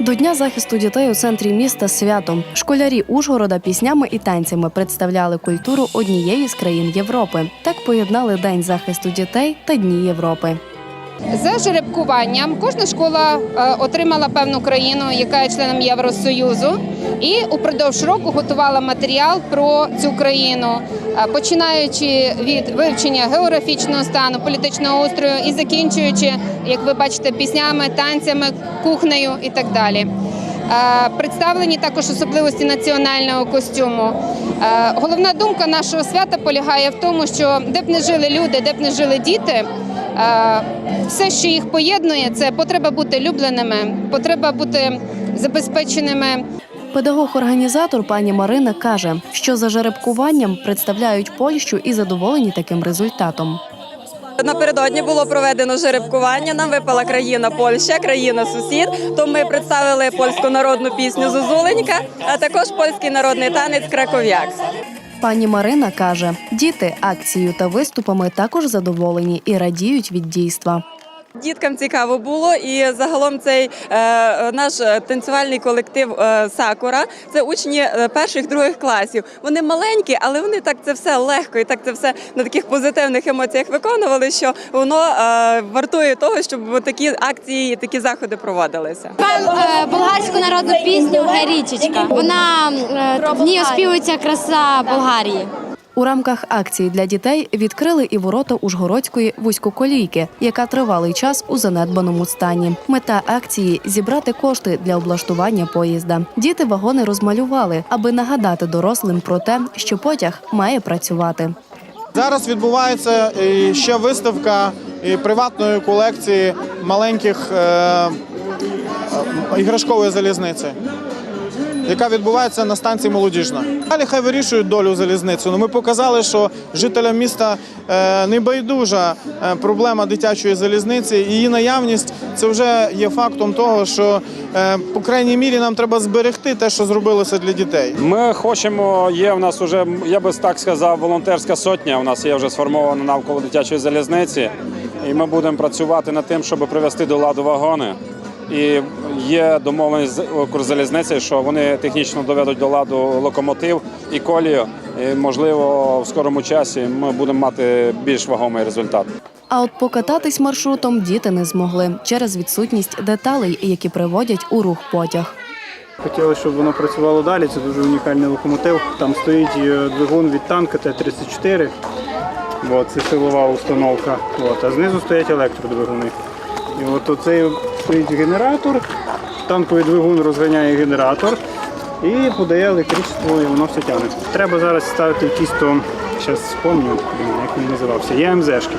До Дня захисту дітей у центрі міста святом Школярі Ужгорода піснями і танцями представляли культуру однієї з країн Європи. Так поєднали День захисту дітей та Дні Європи. За жеребкуванням кожна школа е, отримала певну країну, яка є членом Євросоюзу, і упродовж року готувала матеріал про цю країну, е, починаючи від вивчення географічного стану, політичного устрою і закінчуючи, як ви бачите, піснями, танцями, кухнею і так далі. Е, Представлені також особливості національного костюму. Головна думка нашого свята полягає в тому, що де б не жили люди, де б не жили діти, все, що їх поєднує, це потреба бути любленими, потреба бути забезпеченими Педагог-організатор пані Марина каже, що за жеребкуванням представляють Польщу і задоволені таким результатом. Напередодні було проведено жеребкування. Нам випала країна Польща, країна сусід. То ми представили польську народну пісню Зозуленька, а також польський народний танець Краков'як. Пані Марина каже, діти акцією та виступами також задоволені і радіють від дійства. Діткам цікаво було, і загалом цей е, наш е, танцювальний колектив е, Сакура це учні перших других класів. Вони маленькі, але вони так це все легко і так це все на таких позитивних емоціях виконували, що воно вартує того, щоб такі акції і такі заходи проводилися. Болгарську народну пісню Герічечка. Вона в ній оспівується краса Болгарії. У рамках акції для дітей відкрили і ворота Ужгородської вузькоколійки, яка тривалий час у занедбаному стані. Мета акції зібрати кошти для облаштування поїзда. Діти вагони розмалювали, аби нагадати дорослим про те, що потяг має працювати. Зараз відбувається ще виставка приватної колекції маленьких е, е, іграшкової залізниці, яка відбувається на станції Молодіжна. Далі хай вирішують долю залізниці. Ну, ми показали, що жителям міста е, не байдужа е, проблема дитячої залізниці. Її наявність це вже є фактом того, що е, по крайній мірі нам треба зберегти те, що зробилося для дітей. Ми хочемо, є в нас вже, я би так сказав, волонтерська сотня. У нас є вже сформована навколо дитячої залізниці, і ми будемо працювати над тим, щоб привести до ладу вагони. І є домовленість з Укрзалізниці, що вони технічно доведуть до ладу локомотив і колію. І, можливо, в скорому часі ми будемо мати більш вагомий результат. А от покататись маршрутом діти не змогли через відсутність деталей, які приводять у рух потяг. Хотіли, щоб воно працювало далі. Це дуже унікальний локомотив. Там стоїть е, двигун від танка Т-34. От, це силова установка. От, а знизу стоять електродвигуни. І от оцей стоїть генератор, танковий двигун розганяє генератор і подає електричество, і воно все тягне. Треба зараз ставити якісь то, зараз спомню, як він називався, ЄМЗшки.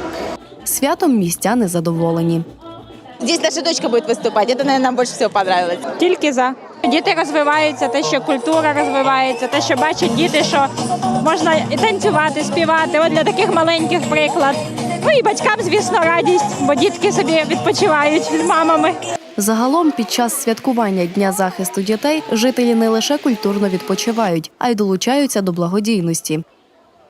Святом містяни задоволені. Здесь наша дочка будет выступать. Это, наверное, нам больше всего понравилось. Тільки за. Діти розвиваються, те, що культура розвивається, те, що бачать діти, що можна і танцювати, співати. От для таких маленьких приклад. Ну і батькам, звісно, радість, бо дітки собі відпочивають з мамами. Загалом, під час святкування Дня захисту дітей жителі не лише культурно відпочивають, а й долучаються до благодійності.